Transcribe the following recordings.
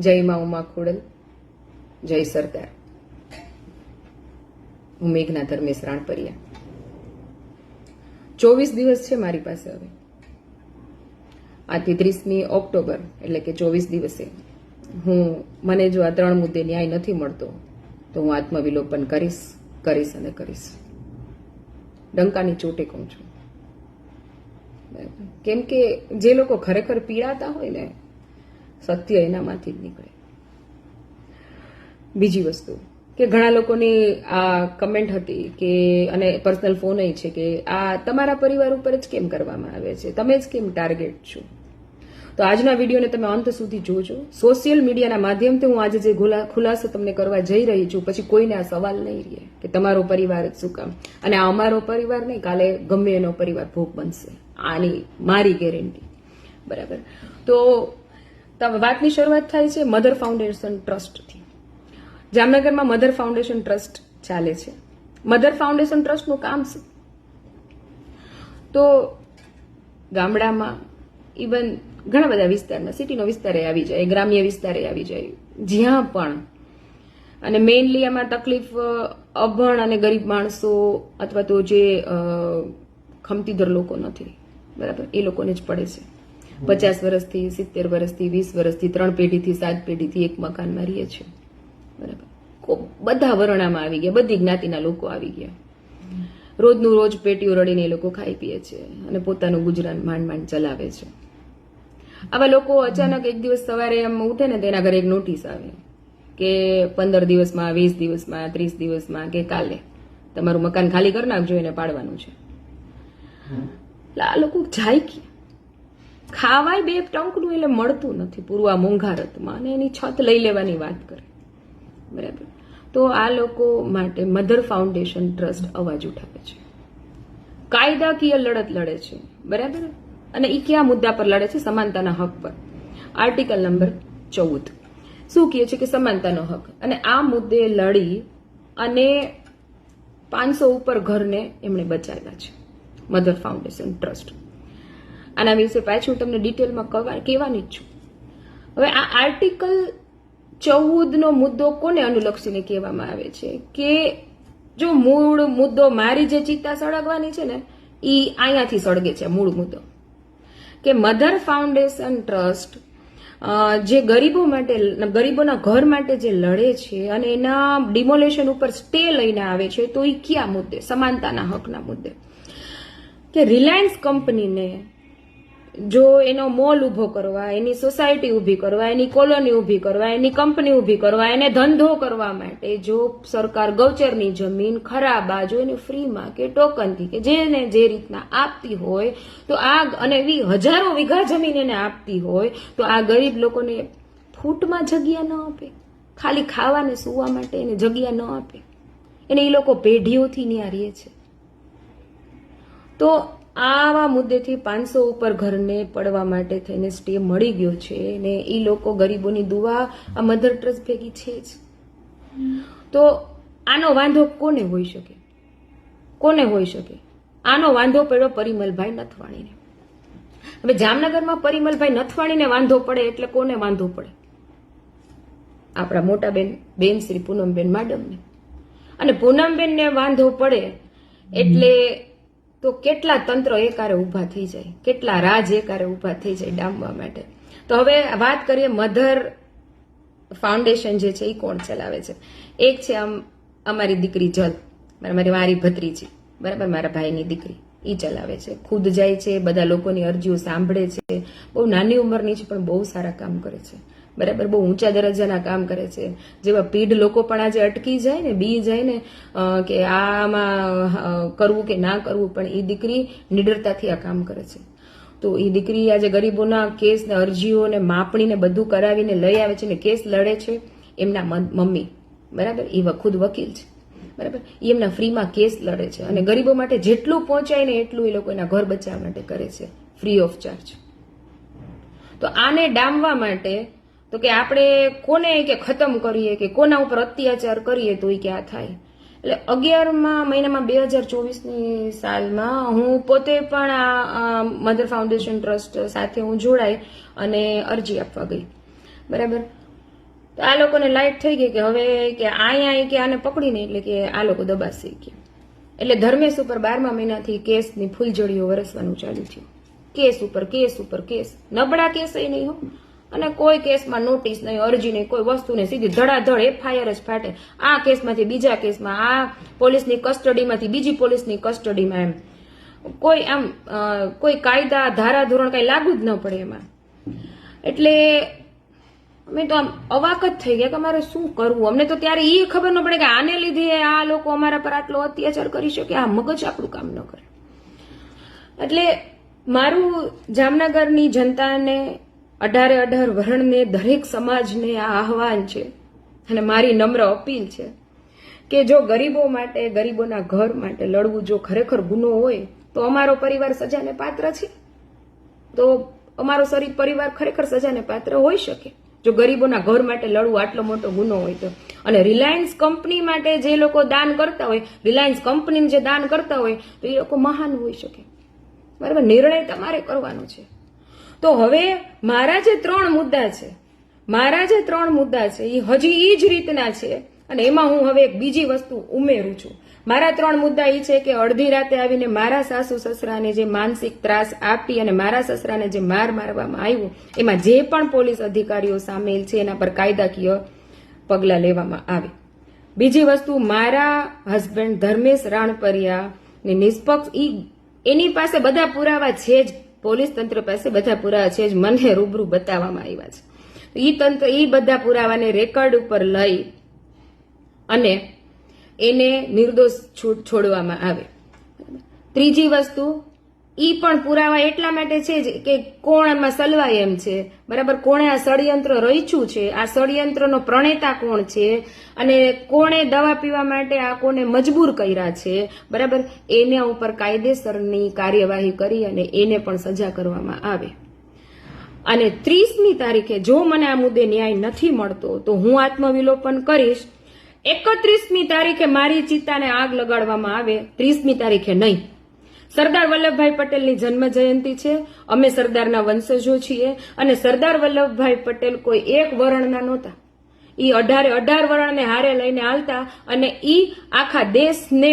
જય મા ઉમા ખોડલ જય સરદાર. હું મેઘના ધર્મેશ રાણપરિયા ચોવીસ દિવસ છે મારી પાસે હવે. આથી ત્રીસમી ઓક્ટોબર, એટલે કે ચોવીસ દિવસે. હું, મને જો આ ત્રણ મુદ્દે ન્યાય નથી મળતો, તો હું આત્મવિલોપન કરીશ કરીશ અને કરીશ. ડંકાની ચોટે કહું છું. કેમ કે જે લોકો ખરેખર પીડાતા હોય ને સત્ય એનામાંથી જ નીકળે. બીજી વસ્તુ, કે ઘણા લોકોની આ કમેન્ટ હતી કે, અને પર્સનલ ફોન છે કે, આ તમારા પરિવાર ઉપર જ કેમ કરવામાં આવે છે? તમે જ કેમ ટાર્ગેટ છો? તો આજના વિડીયોને તમે અંત સુધી જોજો. સોશિયલ મીડિયાના માધ્યમથી હું આજે જે ખુલા- ખુલાસો તમને કરવા જઈ રહી છું, પછી કોઈને આ સવાલ નહીં રહે કે તમારો પરિવાર જ શું કામ? અને આ અમારો પરિવાર નહીં, કાલે ગમે એનો પરિવાર ભોગ બનશે. આની મારી ગેરંટી બરાબર? તો તમે વાતની શરૂઆત થાય છે મધર ફાઉન્ડેશન ટ્રસ્ટથી. જામનગરમાં મધર ફાઉન્ડેશન ટ્રસ્ટ ચાલે છે. મધર ફાઉન્ડેશન ટ્રસ્ટનું કામ છે. તો ગામડામાં ઇવન ઘણા બધા વિસ્તારમાં, સિટીનો વિસ્તારે આવી જાય, ગ્રામ્ય વિસ્તારે આવી જાય. જ્યાં પણ, અને મેઇનલી આમાં તકલીફ અભણ અને ગરીબ માણસો અથવા તો જે ખમતીદર લોકો નથી. બરાબર? એ લોકોને જ પડે છે. પચાસ વર્ષથી સિત્તેર વર્ષથી વીસ વર્ષથી ત્રણ પેઢીથી સાત પેઢીથી એક મકાનમાં રહીએ છીએ. બરાબર. બધા વરણામાં આવી ગયા બધી જ્ઞાતિના લોકો આવી ગયા. રોજનું રોજ પેટીઓ રડીને એ લોકો ખાઈ પીએ છે અને પોતાનું ગુજરાન માંડ માંડ ચલાવે છે. આવા લોકો અચાનક એક દિવસ સવારે એમ ઉઠે ને તેના ઘરે એક નોટિસ આવે કે પંદર દિવસમાં વીસ દિવસમાં ત્રીસ દિવસમાં કે કાલે તમારું મકાન ખાલી કરી નાખજો એને પાડવાનું છે. આ લોકો જાય ક્યાં? ખાવાય બે ટંકનું એટલે મળતું નથી પૂરું મોંઘારતમાં અને એની છત લઈ લેવાની વાત કરે. બરાબર. તો આ લોકો માટે મધર ફાઉન્ડેશન ટ્રસ્ટ અવાજ ઉઠાવે છે. કાયદાકીય લડત લડે છે. બરાબર? અને એ કયા મુદ્દા પર લડે છે? સમાનતાના હક પર. આર્ટિકલ નંબર ચૌદ. શું કહે છે કે સમાનતાનો હક? અને આ મુદ્દે લડી અને પાંચસો ઉપર ઘરને એમણે બચાવ્યા છે. Mother foundation trust. આના વિશે પાછું તમને ડિટેલમાં કહેવા- કહેવાની જ છું. હવે આ આર્ટિકલ ચૌદનો મુદ્દો કોને અનુલક્ષીને કહેવામાં આવે છે? કે જો મૂળ મુદ્દો મારી જે ચિત્તા સળગવાની છે ને એ અહીંયાથી સળગે છે, મૂળ મુદ્દો. કે મધર ફાઉન્ડેશન ટ્રસ્ટ જે ગરીબો માટે, ગરીબોના ઘર માટે જે લડે છે અને એના ડિમોલેશન ઉપર સ્ટે લઈને આવે છે, તો એ કયા મુદ્દે? સમાનતાના હકના મુદ્દે. કે રિલાયન્સ કંપનીને જો એનો મોલ ઊભો કરવા, એની સોસાયટી ઊભી કરવા, એની કોલોની ઊભી કરવા, એની કંપની ઊભી કરવા, એને ધંધો કરવા માટે જો સરકાર ગૌચરની જમીન ખરાબ આ, જો એને ફ્રીમાં કે ટોકનથી કે જેને જે રીતના આપતી હોય, તો આ અને એવી હજારો વીઘા જમીન એને આપતી હોય, તો આ ગરીબ લોકોને ફૂટમાં જગ્યા ન આપે. ખાલી ખાવાને સુવા માટે એને જગ્યા ન આપે. એને એ લોકો પેઢીઓથી ન્યા રહે છે. તો આવા મુદ્દેથી પાંચસો ઉપર ઘરને પડવા માટે થઈને સ્ટે મળી ગયો છે ને એ લોકો ગરીબોની દુવા આ મધર ટ્રસ્ટ ભેગી છે જ. તો આનો વાંધો કોને હોઈ શકે? કોને હોઈ શકે? આનો વાંધો પડ્યો પરિમલભાઈ નથવાણીને. હવે જામનગરમાં પરિમલભાઈ નથવાણીને વાંધો પડે એટલે કોને વાંધો પડે? આપણા મોટા બેન બેન શ્રી પૂનમબેન માડમને. અને પૂનમબેનને વાંધો પડે એટલે તો કેટલા તંત્ર એકારે ઊભા થઈ જાય? કેટલા રાજ એકારે ઊભા થઈ જાય ડામવા માટે? તો હવે વાત કરીએ મધર ફાઉન્ડેશન જે છે એ કોણ ચલાવે છે? એક છે આમ, અમારી દીકરી જલ, મારી મારી ભત્રીજી. બરાબર? મારા ભાઈની દીકરી. એ ચલાવે છે. ખુદ જાય છે, બધા લોકોની અરજીઓ સાંભળે છે. બહુ નાની ઉંમરની છે, પણ બહુ સારા કામ કરે છે. બરાબર, બહુ ઊંચા દરજ્જાના કામ કરે છે. જેવા પીઢ લોકો પણ આજે અટકી જાય ને, બી જાય ને કે આમાં કરવું કે ના કરવું, પણ એ દીકરી નિડરતાથી આ કામ કરે છે. તો એ દીકરી આજે ગરીબોના કેસ ને અરજીઓ ને માપણીને બધું કરાવીને લઈ આવે છે ને, કેસ લડે છે એમના મમ્મી. બરાબર? એ ખુદ વકીલ છે. બરાબર? એ એમના ફ્રીમાં કેસ લડે છે અને ગરીબો માટે જેટલું પહોંચાય ને એટલું એ લોકો એના ઘર બચાવવા માટે કરે છે. ફ્રી ઓફ ચાર્જ તો આને ડામવા માટે તો કે આપણે કોને કે ખતમ કરીએ કે કોના ઉપર અત્યાચાર કરીએ તો એ ક્યાં થાય? એટલે અગિયારમાં મહિનામાં બે હજાર ચોવીસની સાલમાં હું પોતે પણ આ મધર ફાઉન્ડેશન ટ્રસ્ટ સાથે હું જોડાઈ અને અરજી આપવા ગઈ. બરાબર? તો આ લોકોને લાઈટ થઈ ગઈ કે હવે કે અહીંયા કે આને પકડીને એટલે કે આ લોકો દબાશે કે. એટલે ધર્મેશ ઉપર બારમા મહિનાથી કેસની ફૂલજડીઓ વરસવાનું ચાલુ થયું. કેસ ઉપર કેસ ઉપર, કેસ. નબળા કેસ એ નહીં હો. અને કોઈ કેસમાં નોટિસ નહીં, અરજી નહીં, કોઈ વસ્તુ નહીં. સીધી ધડાધડ એફઆઈઆર જ ફાટે. આ કેસમાંથી બીજા કેસમાં, આ પોલીસની કસ્ટડીમાંથી બીજી પોલીસની કસ્ટડીમાં એમ. કોઈ આમ કોઈ કાયદા ધારા ધોરણ કઈ લાગુ જ ન પડે એમાં. એટલે અમે તો આમ અવાક જ થઈ ગયા કે અમારે શું કરવું? અમને તો ત્યારે એ ખબર ન પડે કે આને લીધે આ લોકો અમારા પર આટલો અત્યાચાર કરી શકે? આ મગજ આપણું કામ ન કરે. એટલે મારું જામનગરની જનતાને અઢારે અઢાર વર્ણને દરેક સમાજને આ આહવાન છે અને મારી નમ્ર અપીલ છે કે જો ગરીબો માટે, ગરીબોના ઘર માટે લડવું જો ખરેખર ગુનો હોય, તો અમારો પરિવાર સજાને પાત્ર છે. તો અમારો શરીર પરિવાર ખરેખર સજાને પાત્ર હોઈ શકે. જો ગરીબોના ઘર માટે લડવું આટલો મોટો ગુનો હોય તો. અને રિલાયન્સ કંપની માટે જે લોકો દાન કરતા હોય, રિલાયન્સ કંપનીને જે દાન કરતા હોય, તો એ લોકો મહાન હોઈ શકે. બરાબર? નિર્ણય તમારે કરવાનો છે. તો હવે મારા જે ત્રણ મુદ્દા છે, મારા જે ત્રણ મુદ્દા છે એ હજી એ જ રીતના છે અને એમાં હું હવે એક બીજી વસ્તુ ઉમેરું છું. મારા ત્રણ મુદ્દા એ છે કે અડધી રાતે આવીને મારા સાસુ સસરાને જે માનસિક ત્રાસ આપી અને મારા સસરાને જે માર મારવામાં આવ્યો, એમાં જે પણ પોલીસ અધિકારીઓ સામેલ છે, એના પર કાયદાકીય પગલાં લેવામાં આવે. બીજી વસ્તુ, મારા હસબન્ડ ધર્મેશ રાણપરિયા ને નિષ્પક્ષ એની પાસે બધા પુરાવા છે જ. પોલીસ તંત્ર પાસે બધા પુરાવા છે જ મને રૂબરૂ બતાવવામાં આવ્યા છે. એ તંત્ર એ બધા પુરાવાને રેકર્ડ ઉપર લઈ અને એને નિર્દોષ છોડવામાં આવે. ત્રીજી વસ્તુ ઈ પણ પુરાવા એટલા માટે છે જ કે કોણ એમાં સલવાય એમ છે. બરાબર? કોણે આ ષડયંત્ર રચ્યું છે? આ ષડયંત્રનો પ્રણેતા કોણ છે? અને કોણે દવા પીવા માટે આ કોને મજબૂર કર્યા છે? બરાબર? એના ઉપર કાયદેસરની કાર્યવાહી કરી અને એને પણ સજા કરવામાં આવે. અને ત્રીસમી તારીખે જો મને આ મુદ્દે ન્યાય નથી મળતો, તો હું આત્મવિલોપન કરીશ. એકત્રીસમી તારીખે મારી ચિત્તાને આગ લગાડવામાં આવે, ત્રીસમી તારીખે નહીં. સરદાર વલ્લભભાઈ પટેલની જન્મ જયંતિ છે. અમે સરદારના વંશજો છીએ અને સરદાર વલ્લભભાઈ પટેલ કોઈ એક વર્ણના નહોતા. ઈ અઢારે અઢાર વર્ણને હારે લઈને આવતા અને ઈ આખા દેશને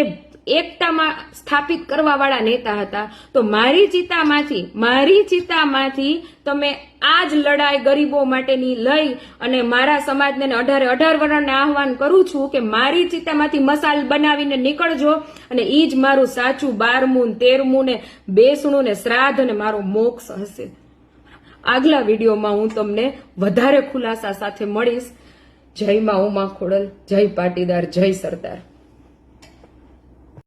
એકતામાં સ્થાપિત કરવા વાળા નેતા હતા. તો મારી ચિતામાંથી મારી ચિતામાંથી તમે આ જ લડાઈ ગરીબો માટેની લઈ અને મારા સમાજને અઢારે અઢાર વર્ણને આહવાન કરું છું કે મારી ચિતામાંથી મસાલ બનાવીને નીકળજો અને એ જ મારું સાચું બારમું તેરમું ને બેસણું ને શ્રાદ્ધ અને મારો મોક્ષ હશે. આગલા વિડીયોમાં હું તમને વધારે ખુલાસા સાથે મળીશ. જય માં ઉમા ખોડલ, જય પાટીદાર, જય સરદાર.